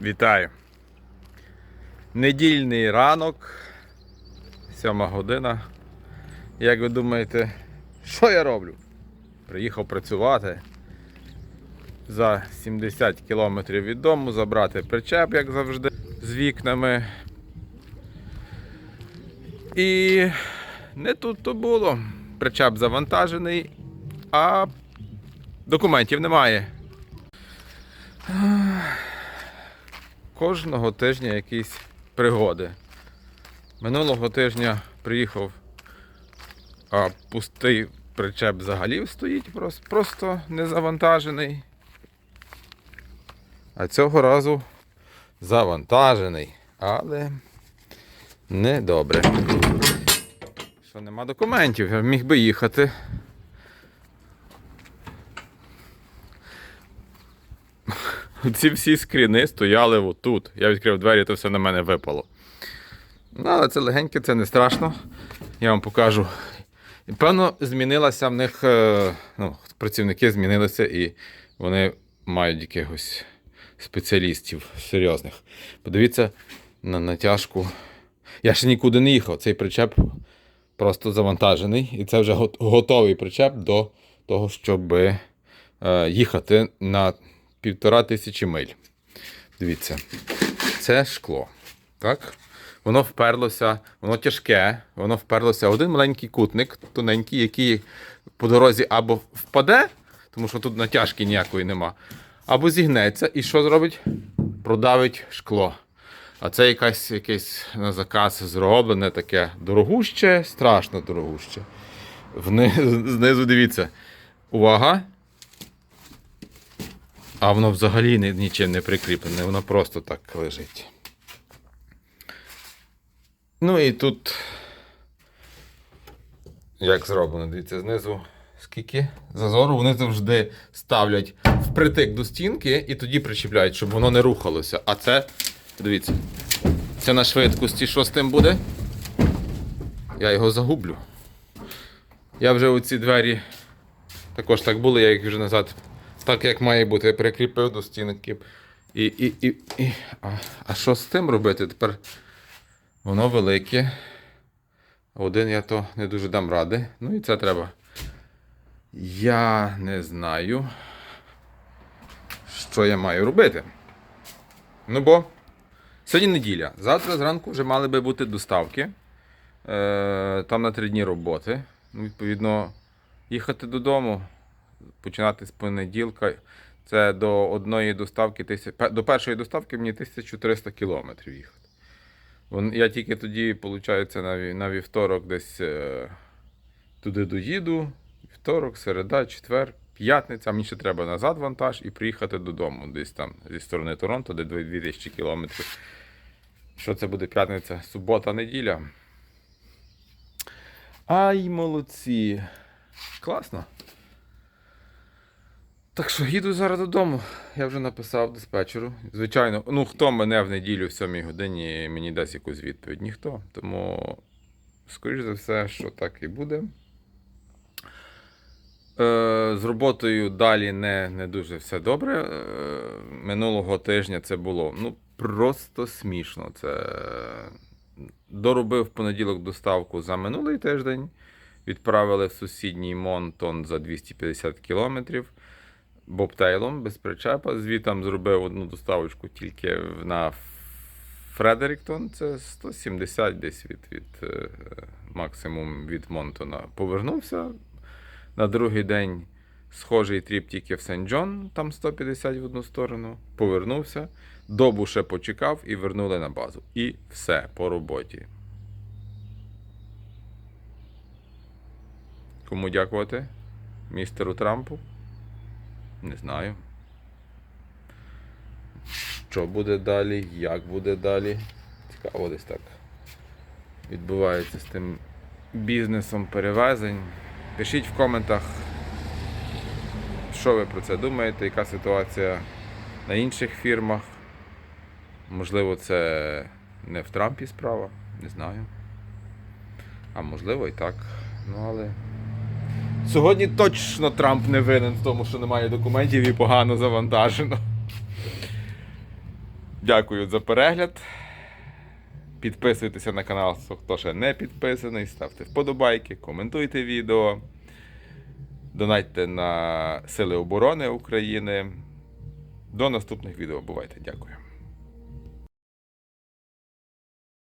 Вітаю. Недільний ранок, сьома година. Як ви думаєте, що я роблю? Приїхав працювати за 70 кілометрів від дому, забрати причеп, як завжди, з вікнами. І не тут то було. Причеп завантажений, а документів немає. Кожного тижня якісь пригоди. Минулого тижня приїхав, а пустий причеп взагалі стоїть, просто, просто не завантажений. А цього разу завантажений, але не добре. Що нема документів, я міг би їхати. Ці всі скріни стояли отут. Я відкрив двері, то все на мене випало. Ну, але це легеньке, це не страшно. Я вам покажу. І, певно, змінилася в них. е, Ну, працівники змінилися і вони мають якихось спеціалістів серйозних. Подивіться на натяжку. Я ще нікуди не їхав. Цей причеп просто завантажений. І це вже готовий причеп до того, щоб е, їхати на півтора тисячі миль. Дивіться, це шкло. Так? Воно вперлося, воно тяжке, воно вперлося. Один маленький кутник, тоненький, який по дорозі або впаде, тому що тут натяжки ніякої нема, або зігнеться і що зробить? Продавить шкло. А це якась, якесь на заказ зроблене таке дорогуще, страшно дорогуще. Вниз, знизу дивіться. Увага! А воно взагалі ні- нічим не прикріплене, воно просто так лежить. Ну і тут, як зроблено, дивіться, знизу скільки зазору, вони завжди ставлять впритик до стінки і тоді причіпляють, щоб воно не рухалося. А це, дивіться, це на швидкості, що з тим буде? Я його загублю. Я вже оці двері також так було, я їх вже назад, так як має бути, я прикріпив до стінки. І, і, і, і, а, а що з тим робити? Тепер воно велике. Один я то не дуже дам ради. Ну і це треба. Я не знаю, що я маю робити. Ну бо сьогодні неділя. Завтра зранку вже мали би бути доставки. Е, там на три дні роботи. Ну, відповідно, їхати додому, починати з понеділка. Це до одної доставки, до першої доставки мені 1300 кілометрів їхати. Я тільки тоді, виходить, на, вівторок десь е, туди доїду. Вівторок, середа, четвер, п'ятниця. Мені ще треба назад вантаж і приїхати додому, десь там зі сторони Торонто, де 2000 кілометрів. Що це буде п'ятниця, субота, неділя. Ай, молодці. Класно. Так що їду зараз додому. Я вже написав диспетчеру. Звичайно, ну хто мене в неділю в 7 годині мені дасть якусь відповідь? Ніхто. Тому, скоріш за все, що так і буде. Е, з роботою далі не, не дуже все добре. Е, минулого тижня це було ну, просто смішно. Це доробив в понеділок доставку за минулий тиждень. Відправили в сусідній Монтон за 250 кілометрів бобтейлом без причепа. Звітом зробив одну доставочку тільки на Фредеріктон. Це 170 десь від, від е, максимум від Монтона. Повернувся. На другий день схожий тріп тільки в Сен-Джон, там 150 в одну сторону. Повернувся. Добу ще почекав і вернули на базу. І все по роботі. Кому дякувати? Містеру Трампу? Не знаю. Що буде далі, як буде далі. Цікаво десь так. Відбувається з тим бізнесом перевезень. Пишіть в коментах, що ви про це думаєте, яка ситуація на інших фірмах. Можливо, це не в Трампі справа, не знаю. А можливо і так. Ну але. Сьогодні точно Трамп не винен в тому, що немає документів і погано завантажено. Дякую за перегляд. Підписуйтеся на канал, хто ще не підписаний, ставте вподобайки, коментуйте відео. Донатьте на Сили оборони України. До наступних відео. Бувайте. Дякую.